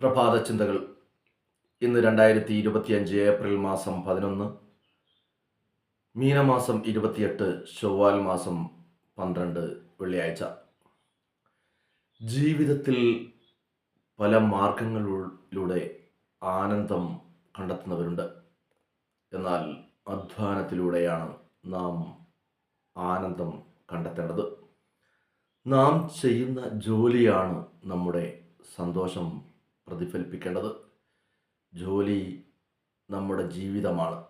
പ്രഭാത ചിന്തകൾ ഇന്ന് രണ്ടായിരത്തി ഇരുപത്തിയഞ്ച് ഏപ്രിൽ മാസം പതിനൊന്ന് മീനമാസം ഇരുപത്തിയെട്ട് ചൊവ്വാൽ മാസം പന്ത്രണ്ട് വെള്ളിയാഴ്ച. ജീവിതത്തിൽ പല മാർഗങ്ങളിലൂടെ ആനന്ദം കണ്ടെത്തുന്നവരുണ്ട്. എന്നാൽ അധ്വാനത്തിലൂടെയാണ് നാം ആനന്ദം കണ്ടെത്തേണ്ടത്. നാം ചെയ്യുന്ന ജോലിയാണ് നമ്മുടെ സന്തോഷം. പ്രതിഫലിപ്പിക്കേണ്ടത് ജോലി നമ്മുടെ ജീവിതമാണ്.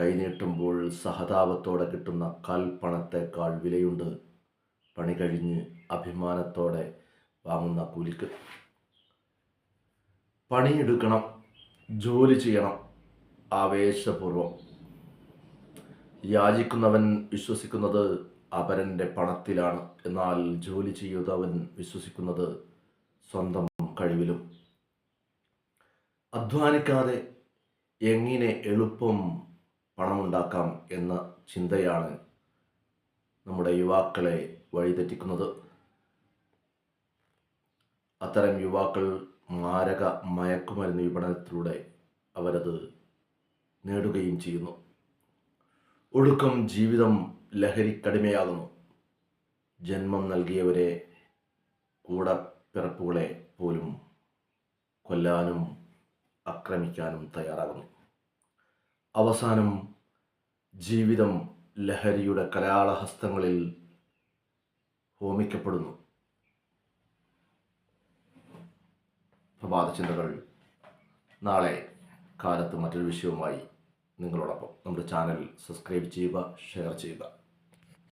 കൈനീട്ടുമ്പോൾ സഹതാപത്തോടെ കിട്ടുന്ന കൽപ്പണത്തെക്കാൾ വിലയുണ്ട്. പണി കഴിഞ്ഞ് അഭിമാനത്തോടെ വാങ്ങുന്ന കൂലിക്ക്. പണിയെടുക്കണം ജോലി ചെയ്യണം ആവേശപൂർവം. യാചിക്കുന്നവൻ വിശ്വസിക്കുന്നത് അപരന്റെ പണത്തിലാണ്. എന്നാൽ ജോലി ചെയ്യുന്നവൻ വിശ്വസിക്കുന്നത് സ്വന്തം കഴിവിലും അധ്വാനിക്കാതെ എങ്ങനെ എളുപ്പം പണമുണ്ടാക്കാം എന്ന ചിന്തയാണ് നമ്മുടെ യുവാക്കളെ വഴിതെറ്റിക്കുന്നത്. അത്തരം യുവാക്കൾ മാരക മയക്കുമരുന്ന് വിപണനത്തിലൂടെ അവരത് നേടുകയും ചെയ്യുന്നു. ഒടുക്കം ജീവിതം ലഹരിക്കടിമയാകുന്നു. ജന്മം നൽകിയവരെ കൂടപ്പിറപ്പുകളെ പോലും കൊല്ലാനും ആക്രമിക്കാനും തയ്യാറാകുന്നു. അവസാനം ജീവിതം ലഹരിയുടെ കലാളഹസ്തങ്ങളിൽ ഹോമിക്കപ്പെടുന്നു. പ്രഭാത ചിന്തകൾ നാളെ കാലത്ത് മറ്റൊരു വിഷയവുമായി നിങ്ങളോടൊപ്പം. നമ്മുടെ ചാനൽ സബ്സ്ക്രൈബ് ചെയ്യുക ഷെയർ ചെയ്യുക.